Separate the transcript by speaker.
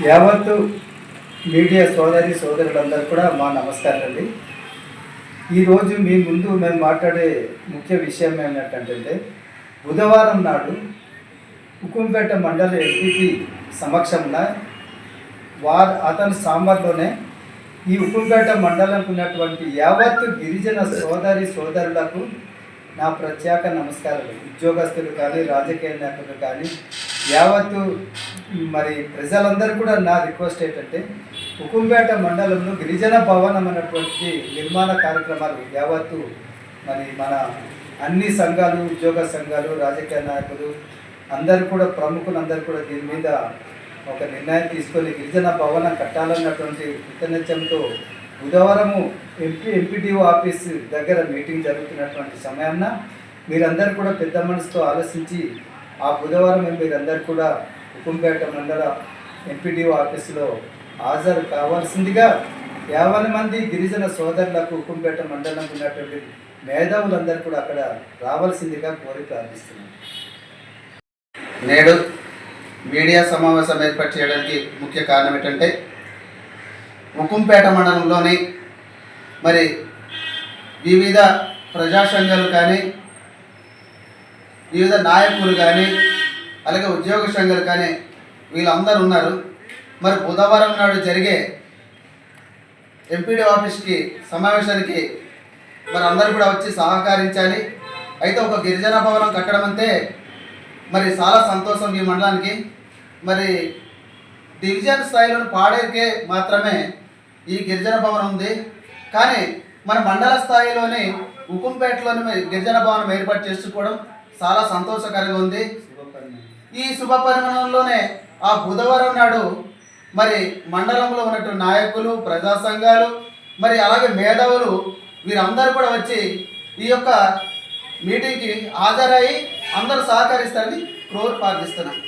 Speaker 1: యావత్తు మీడియా సోదరి సోదరులందరూ కూడా మా నమస్కారం అండి ఈరోజు మీ ముందు మేము మాట్లాడే ముఖ్య విషయం ఏంటంటే బుధవారం నాడు ఉకుంపేట మండల ఎంపీపీ సమక్షంలో వారు అతని సాంబార్లోనే ఈ ఉకుంపేట మండలంకు ఉన్నటువంటి యావత్తు గిరిజన సోదరి సోదరులకు నా ప్రత్యేక నమస్కారాలు. ఉద్యోగస్తులు కానీ రాజకీయ నాయకులు కానీ యావత్తు మరి ప్రజలందరూ కూడా నా రిక్వెస్ట్ ఏంటంటే ఉకుంపేట మండలంలో గిరిజన భవనం అన్నటువంటి నిర్మాణ కార్యక్రమాలు యావత్తు మరి మన అన్ని సంఘాలు ఉద్యోగ సంఘాలు రాజకీయ నాయకులు అందరు కూడా ప్రముఖులందరూ కూడా దీని మీద ఒక నిర్ణయం తీసుకొని గిరిజన భవనం కట్టాలన్నటువంటి కృతజ్ఞతతో బుధవారము ఎంపీ ఎంపీటీఓ ఆఫీస్ దగ్గర మీటింగ్ జరుగుతున్నటువంటి సమయాన మీరందరూ కూడా పెద్ద మనసుతో ఆలోచించి ఆ బుధవారం మీరందరూ కూడా ఉకుంపేట మండల ఎంపీటీఓ ఆఫీసులో హాజరు కావాల్సిందిగా యాభై మంది గిరిజన సోదరులకు ఉకుంపేట మండలం ఉన్నటువంటి మేధావులందరూ కూడా అక్కడ రావాల్సిందిగా కోరి ప్రార్థిస్తున్నాను
Speaker 2: నేడు మీడియా సమావేశం ఏర్పాటు చేయడానికి ముఖ్య కారణం ఏంటంటే ఉకుంపేట మండలంలోని మరి వివిధ ప్రజా సంఘాలు కానీ వివిధ నాయకులు కానీ అలాగే ఉద్యోగ సంఘాలు కానీ వీళ్ళందరూ ఉన్నారు. మరి బుధవారం నాడు జరిగే ఎంపీడీ ఆఫీస్కి సమావేశానికి మరి అందరూ కూడా వచ్చి సహకరించాలి. అయితే ఒక గిరిజన భవనం కట్టడం అంటే మరి చాలా సంతోషం ఈ మండలానికి. మరి డివిజన్ స్థాయిలో పాడేకే మాత్రమే ఈ గిరిజన భవనం ఉంది. కానీ మన మండల స్థాయిలోని ఉకుంపేటలోని గిరిజన భవనం ఏర్పాటు చేసుకోవడం చాలా సంతోషకరంగా ఉంది. ఈ శుభ పరిమాణంలోనే ఆ బుధవారం నాడు మరి మండలంలో ఉన్నటువంటి నాయకులు ప్రజా సంఘాలు మరి అలాగే మేధావులు వీరందరూ కూడా వచ్చి ఈ యొక్క మీటింగ్కి హాజరయ్యి అందరూ సహకరిస్తారని క్రోర్ ప్రార్థిస్తున్నాను